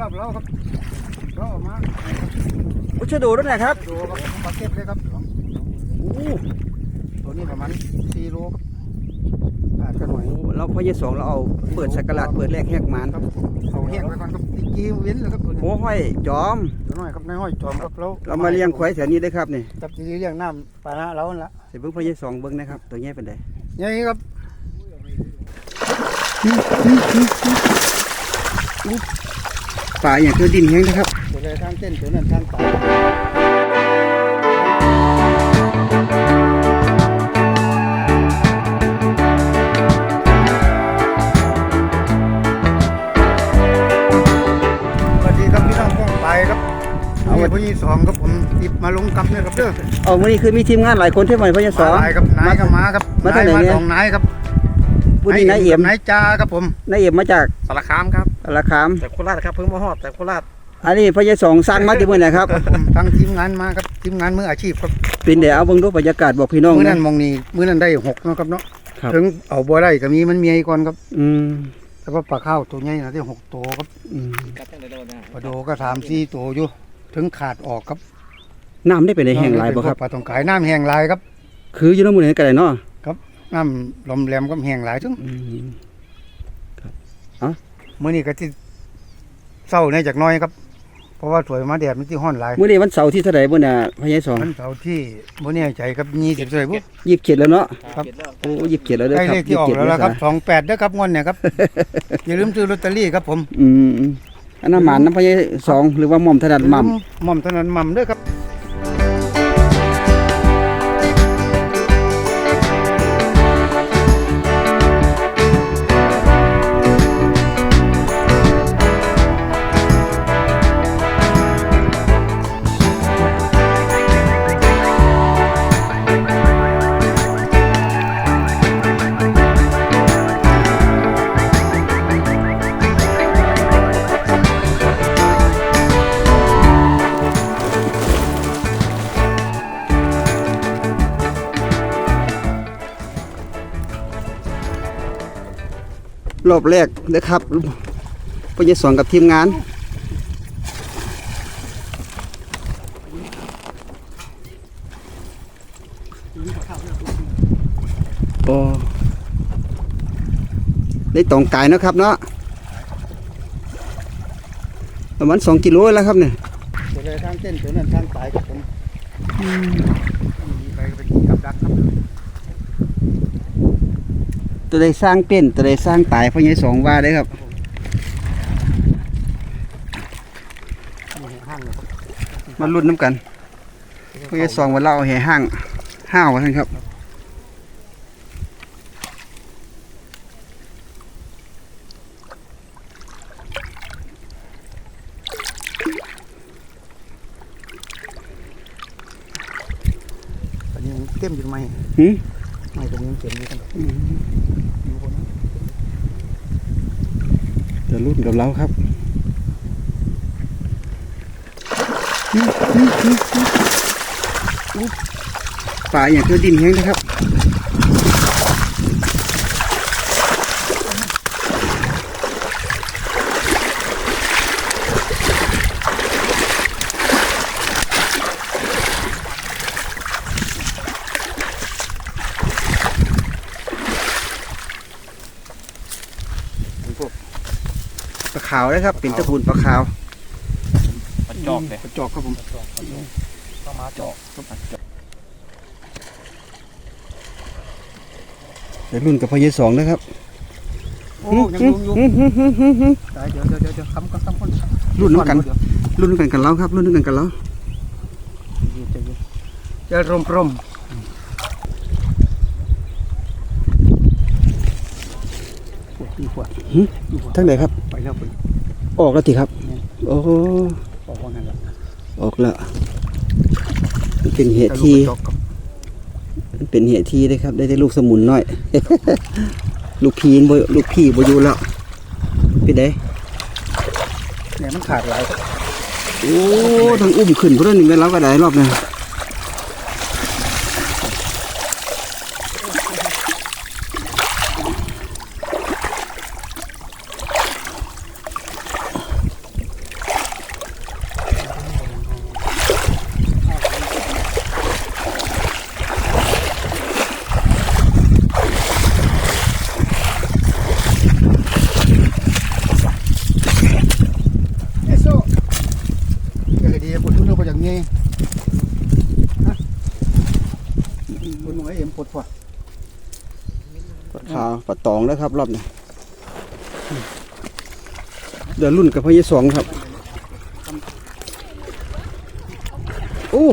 รอบๆแล้วครับเราออกมาอุชโดด้วยนะครับดูครับมาเก็บเลยครับโอ้ตัวนี้ประมาณสี่โลครับอาจจะหน่อยเราพอยสองเราเอาเปิดสักการะเปิดแรกแหกมานครับเอาแห้งไว้ก่อนครับอีกกี้เว้นเลยครับตัวนี้โอ้ห้อยจอมตัวน้อยครับนายห้อยจอมครับเราเรามาเลี้ยงควายแถวนี้ได้ครับนี่จับจีเลี้ยงน้ำปลาหน้าเรานั่นละเสร็จเพิ่งพอยสองเบิ้งนะครับตัวนี้เป็นไงอย่างนี้ครับ ปลาอย่างคือดินแห้งนะครับตัวใดทางเต้นตัวนั้นทางปลาสวัสดีครับพี่น้องพ้องไปครับเอาไว้พี่สองครับผมหยิบมาลงกับเนี่ยครับเด้อเอาวันนี้คือมีทีมงานหลายคนที่มาพอยสองมาหลายครับนายก็มาครับมาจากไหนเนี่ย สองนายครับ ผู้นี้นายเอี่ยมนายจ้าครับผมนายเอี่ยมมาจากสารคามครับสารคามแต่โคราชครับเพิ่งมาฮอดแต่โคราชอันนี้พอยสองสร้างมาที่เมื่อไหร่ครับผมทั้งทีมงานมาครับทีมงานมืออาชีพครับเป็นเดี๋ยวเอาเบิ้งดูบรรยากาศบอกพี่น้องมือนะนั้นมองนี่มือนั้นได้หกเนาะครับเนาะครับถึงเอาบัวได้ก็มีมันมีไอ้ก่อนครับ อืมแล้วก็ปลาข้าวตัวใหญ่นะที่หกตัวครับอืมกัดตั้งแต่โดนนะปลาโดก็สามสี่ตัวอยู่ ถึงขาดออกครับน้ำได้เป็นในแห้งหลายบ่ครับปลาตองกายน้ำแห้งหลายครับ คืออยู่น้ำมือไหนกันเลยเนาะ น้ำลมแหลมก็แห้งหลายถึงอืมมื่อนี้ก็ที่เศร้าในจากหน้อยครับ เพราะว่าถวยมาแดดมันที่ห้อนหลายเมื่อนี้วันเสาร์ที่เท่าไหร่บ่น่ะพอยสองมันเสาร์ที่บ่แน่ใจครับยี่สิบเท่าไหร่บุยี่สิบเจ็ดแล้วเนาะครับเก็ดแล้วโอ้ยี่สิบเจ็ดแล้วเด้อใกล้ครับเลขที่ออก27แล้วละครับเมษาสองแปดเด้อครับงวดเนี่ยครับอย่าลืมซื้อลอตเตอรี่ครับผม อืมอืมอันนั้นหมานน้ำพอยสองหรือว่าหม่อมถนัดหม่ำหม่อมถนัดหม่ำเด้อครับ รอบแรกนะครับพอยสองกับทีมงาน โอ้ได้ตองไกายเนะครับเนาะประมาณสองกิโลแล้วครับเนี่ยตัวใดทางเต้นตัวนั้นทางสายครับผมไปไปกินกับดักครับ ตัวใดสร้างเป็นตัวใดสร้างตายพอยสองว่าได้ครับนี่ห้างเลยครับมาลุ้นน้ำกันพอยสองวันเราเอาแห่ห้างห้าวกันครับอันนี้เต็มอยู่ไหมหืม ไม่ตัวนี้มันเต็มอยู่กันอยู่บนนั้นจะรุ่นกับเราครับปลาอย่างคือดินแห้งนะครับ ขาวนะครับ เป็นตระกูลปลาขาวมันจอกเลยกระจอกครับผมเข้ามาจอกเดี๋ยวรุ่นกับพอยสองนะครับโอ้ยังลุงอยู่ตายเดี๋ยวเดี๋ยวเดี๋ยวเดี๋ยวคำก็คำคนรุ่นน้ำกัน รุ่นน้ำกันกันแล้วครับ รุ่นน้ำกันกันแล้วจะรมรมปวดดีปวดทั้งไหนครับ ไปแล้วไป ออกแล้วทีครับ โอ้ออกว่างั้นละออกแล้วมันเป็นเหตุที่จอกกับมันเป็นเหตุที่ได้ครับ ได้ได้ลูกสมุนน้อย ลูกพีนบ่ลูกพี่บ่อยู่แล้วเป็นไดเนี่ยมันขาดหลายโอ้ทั้งอุ้มขึ้นเพราะนี่แม่นเราก็ได้รอบหนึงไงฮะคนน้อยเอ็มปวดหัว ปลาขาว ปลาตองแล้วครับ รอบนี้เดี๋ยวรุ่นกับพญสองครับโอ้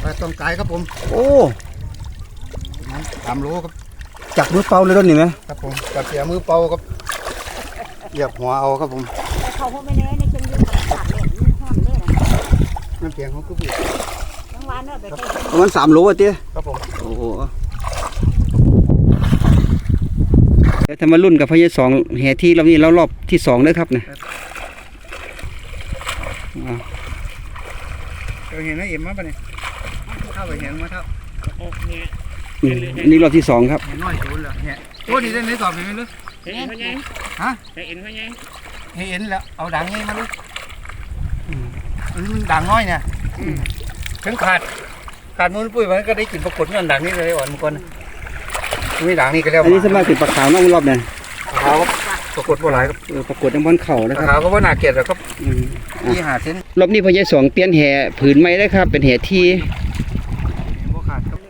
ไปต้องกายครับผม โอ้นั้นสามโลครับจับมือเปล่าเลยต้นนี่ไหมครับผมกับเสียมือเป่าครับเหยียบหัวเอาครับผมแต่เขาก็ไม่แน่ในจังยืนกับขาดเลยยืนห้อนเลยนะน้ำเสียงของคือพี่ทั้งวันเนอะไปใช้ประมาณสามโลอะเตี้ยครับผมโอ้โหเดี๋ยวถ้ามารุ่นกับพญสองแห่ที่รอบนี้แล้วรอบที่สองเลยครับเนี่ยอ่าเคยเห็นนะเอ็มมาปะเนี่ยเข้าไปเห็นมาเท่าโอเคอืมอันนี้รอบที่สองครับเห็นน้อยจูนแล้วเนี่ยตัวนี้ได้ไหนสอบเห็นไหมลูกเห็นเขาไงฮะเห็นเขาไงเห็นแล้วเอาด่างไงมาลูกอันนี้มันด่างน้อยเนี่ย ถึงขาดขาดมือปุ้ยมันก็ได้กินปรากฏเงินด่างนี้เลยอ่อนมันก่อนมีด่างนี่ก็แล้วอันนี้สมาเป็นปลาขาวเนอกรอบเนี่ยขาวครับปรากฏบ่หลายครับเออปรากฏน้ำบอลเข่านะครับขาวก็ว่าน่าเกลียดแล้วครับอืมที่หาเส้นรอบนี้พญสองเปลี่ยนแห่ผืนไม้ได้ครับ เป็นแห่ที่บ่ขาดครับ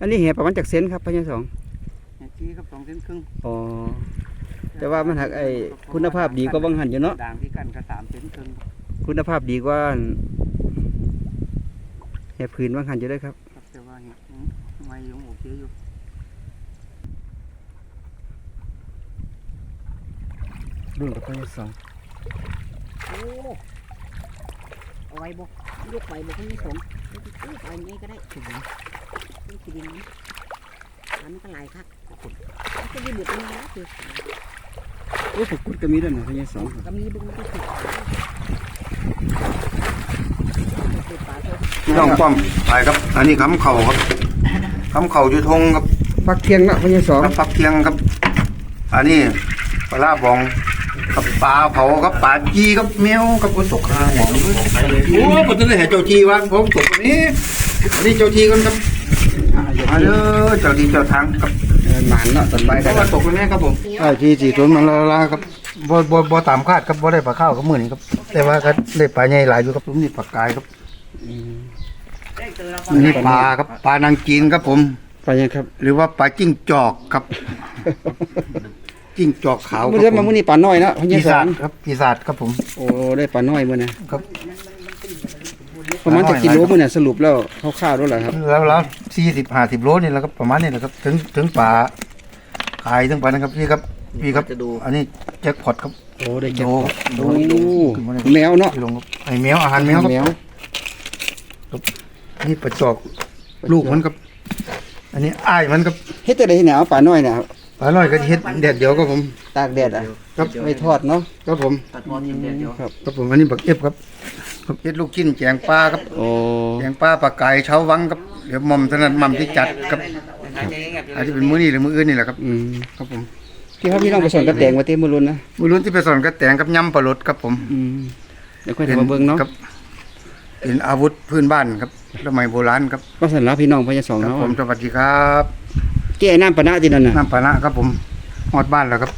อันนี้แห่ประมาณจากเซนครับพญสองที่ครับสองเส้นครึ่งอ๋อแต่ว่ามันหักไอ้คุณภาพดีกว่าบางหันอยู่เนาะด่างที่กันก็สามเส้นครึ่ง คุณภาพดีกว่าแห่ผืนบางหันอยู่ได้ครับครับแต่ว่าเนี่ยอืมไม่ยังโอเคอยู่รุ่นกับพญสองโอ้เอาไว้บอกลูกไว้บอกให้สมเอาอย่างนี้ก็ได้ถึงนี่คือดินนี้อันนี้ก็หลายครับมันจะมีบุตรนี้นะคือโอ้ปรากฏก็มีด้วยนะพญสองครับก็มีบุญที่ถูกคือปลาตัว พี่น้องป้อมไปครับ อันนี้คำเข่าครับคำเข่าอยู่ทงครับฟักเทียงเนาะพญสองกับฟักเทียงครับ อันนี้ปลาร้าบองกับปลาเผาครับปลาจีครับแมวกับคนตกข้างหมองโอ้ผมจะได้เห็นเจ้าทีวะผมตกอันนี้อันนี้เจ้าทีกันครับมาเด้อเจ้าทีเจ้าทางครับเออหมานเนาะตอนใบายเพได้ราะว่าตกกันแน่ครับผมไอ้ทีสี่ตัวมันละลาครับบ่บ่บ่ตามคาดครับบ่ได้ปลาข้าวกับมือนี่ครับ แต่ว่าก็ได้ปลาใหญ่หลายอยู่ครับผมนี่ปลากายครับอันนี่ปลาครับปลานางจีนครับผม ไปยังครับหรือว่าปลาจิ้งจอกครับ จิ้งจอกขาวคมื่รัอบเดือนผมามมื่อนี้ปลาน้อยเนาะพญปีสอศางจครับปีศาจครับผมโอ้ได้ปลาน้อยมื่อนะครับประมาณปลาน้อยจะกิโลมื่อเนี่ยสรุปแล้วคร่าวๆด้วยเหรอครับแล้วแล้วสี่สิบห้าสิบโลนี่แหละครับประมาณนี้แหละครับ ถึงถึงปลาขายถึงปลานะครับพี่ครับ พี่ครับจะดู อันนี้แจ็คพอตครับโอ้ได้เจ็ดโอ้โอ้โหแมวเนาะลงครับไอแมวอาหารแมวครับแมวนี่ปลาจอกลูกมันครับ อันนี้อ้ายมันครับเฮ็ดแต่ได้ที่ไหนเอาปลาน้อยเนี่ยครับปลาลอยก็เฮ็ดแดดเดียวครับผมตากแดดอะครับไม่ทอดเนาะครับผมตัดพอทีเดียวครับครับผมอันนี้บักเอฟครับครับเฮ็ดลูกชิ้นแจงปลาครับโอ้แจงปลาปลาไก่เช้าวังครับเดี๋ยวหม่อมถนัดหม่อมที่จัดครับอาจจะเป็นมื้อนี้หรือมื้ออื่นนี่แหละครับอืมครับผม พี่ครับพี่น้องไปสอนกระแตงมาเต้มรุนนะมื้อรุ่นที่ไปสอนกระแตงกับยำปลาลดครับผมอืมเดี๋ยวค่อยทำมาเบิ่งเนาะครับเป็นอาวุธพื้นบ้านครับสมัยโบราณครับก็สันรับพี่น้องพญสองครับเนาะผมสวัสดีครับ แก้น้ำปะนะที่นั่นน่ะน้ำปานะครับผมฮอดบ้านแล้วครับ